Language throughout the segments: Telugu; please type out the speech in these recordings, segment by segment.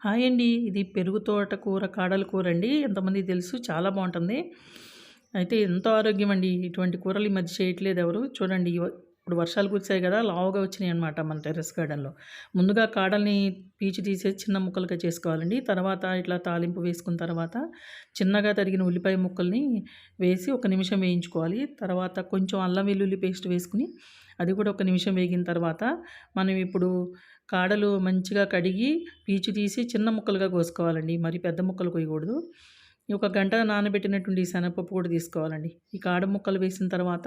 హాయ్ అండి. ఇది పెరుగు తోట కూర కాడల కూర అండి. ఎంతమందికి తెలుసు చాలా బాగుంటుంది. అయితే ఎంతో ఆరోగ్యం అండి ఇటువంటి కూరలు ఈ మధ్య చేయట్లేదు ఎవరు. చూడండి ఇప్పుడు వర్షాలు కురిసాయి కదా లావుగా వచ్చినాయి అనమాట మన టెర్రస్ గార్డెన్లో. ముందుగా కాడల్ని పీచి తీసేసి చిన్న ముక్కలుగా చేసుకోవాలండి. తర్వాత ఇట్లా తాలింపు వేసుకున్న తర్వాత చిన్నగా తరిగిన ఉల్లిపాయ ముక్కల్ని వేసి ఒక నిమిషం వేయించుకోవాలి. తర్వాత కొంచెం అల్లం వెల్లుల్లి పేస్ట్ వేసుకుని అది కూడా ఒక నిమిషం వేగిన తర్వాత మనం ఇప్పుడు కాడలు మంచిగా కడిగి పీచు తీసి చిన్న ముక్కలుగా కోసుకోవాలండి. మరి పెద్ద ముక్కలు కోయకూడదు ఒక గంట నానబెట్టినటువంటి శనగపప్పు కూడా తీసుకోవాలండి. ఈ కాడ ముక్కలు వేసిన తర్వాత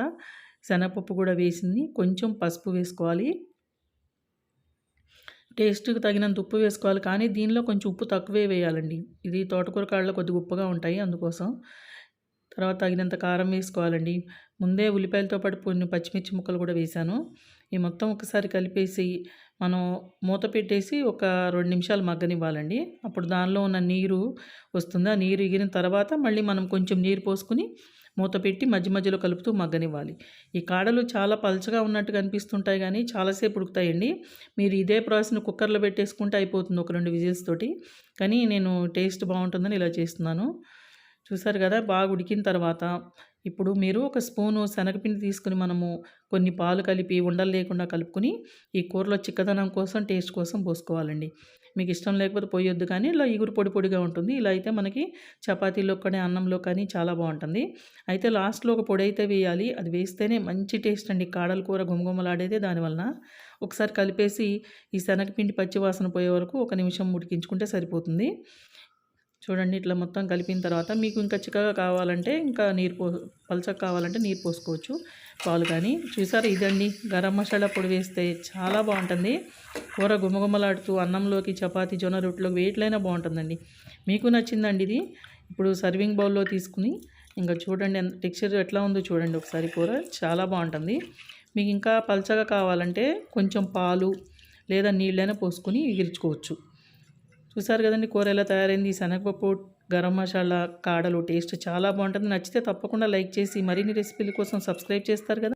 శనగపప్పు కూడా వేసింది. కొంచెం పసుపు వేసుకోవాలి. టేస్ట్కి తగినంత ఉప్పు వేసుకోవాలి. కానీ దీనిలో కొంచెం ఉప్పు తక్కువే వేయాలండి. ఇది తోటకూర కాడలో కొద్దిగా ఉప్పుగా ఉంటాయి. అందుకోసం తర్వాత తగినంత కారం వేసుకోవాలండి. ముందే ఉల్లిపాయలతో పాటు కొన్ని పచ్చిమిర్చి ముక్కలు కూడా వేశాను. ఈ మొత్తం ఒకసారి కలిపేసి మనం మూత పెట్టేసి ఒక రెండు నిమిషాలు మగ్గనివ్వాలండి. అప్పుడు దానిలో ఉన్న నీరు వస్తుంది. ఆ నీరు ఎగిరిన తర్వాత మళ్ళీ మనం కొంచెం నీరు పోసుకుని మూత పెట్టి మధ్య మధ్యలో కలుపుతూ మగ్గనివ్వాలి. ఈ కాడలు చాలా పలచగా ఉన్నట్టు కనిపిస్తుంటాయి కానీ చాలాసేపు ఉడుకుతాయండి. మీరు ఇదే ప్రాసెస్ని కుక్కర్లో పెట్టేసుకుంటే అయిపోతుంది ఒక రెండు విజిల్స్ తోటి. కానీ నేను టేస్ట్ బాగుంటుందని ఇలా చేస్తున్నాను. చూసారు కదా బాగా ఉడికిన తర్వాత ఇప్పుడు మీరు ఒక స్పూను శనగపిండి తీసుకుని మనము కొన్ని పాలు కలిపి ఉండలు లేకుండా కలుపుకొని ఈ కూరలో చిక్కదనం కోసం టేస్ట్ కోసం పోసుకోవాలండి. మీకు ఇష్టం లేకపోతే పోయొద్దు కానీ ఇలా ఇగురు పొడి పొడిగా ఉంటుంది. ఇలా అయితే మనకి చపాతీలో కానీ అన్నంలో కానీ చాలా బాగుంటుంది. అయితే లాస్ట్లో ఒక పొడి అయితే వేయాలి. అది వేస్తేనే మంచి టేస్ట్ అండి. కాడల కూర గుమగుమలాడేదే దానివలన ఒకసారి కలిపేసి ఈ శనగపిండి పచ్చివాసన పోయే వరకు ఒక నిమిషం ఉడికించుకుంటే సరిపోతుంది. చూడండి ఇట్లా మొత్తం కలిపిన తర్వాత మీకు ఇంకా చిక్కగా కావాలంటే ఇంకా నీరు పో పలచగా కావాలంటే నీరు పోసుకోవచ్చు పాలు కానీ. చూసారు ఇదండి గరం మసాలా పొడి వేస్తే చాలా బాగుంటుంది. కూర గుమగుమలాడుతూ అన్నంలోకి చపాతి జొన్న రొట్టెలో వేట్లైనా బాగుంటుందండి. మీకు నచ్చిందండి ఇది. ఇప్పుడు సర్వింగ్ బౌల్లో తీసుకుని ఇంకా చూడండి టెక్స్చర్ ఎట్లా ఉందో చూడండి ఒకసారి కూర. చాలా బాగుంటుంది. మీకు ఇంకా పలచగా కావాలంటే కొంచెం పాలు లేదా నీళ్ళైనా పోసుకొని ఎగిరించుకోవచ్చు చూసారు కదండి కూర ఎలా తయారైంది? శనగపప్పు గరం మసాలా కాడలు టేస్ట్ చాలా బాగుంటుంది. నచ్చితే తప్పకుండా లైక్ చేసి మరిన్ని రెసిపీల కోసం సబ్స్క్రైబ్ చేస్తారు కదా.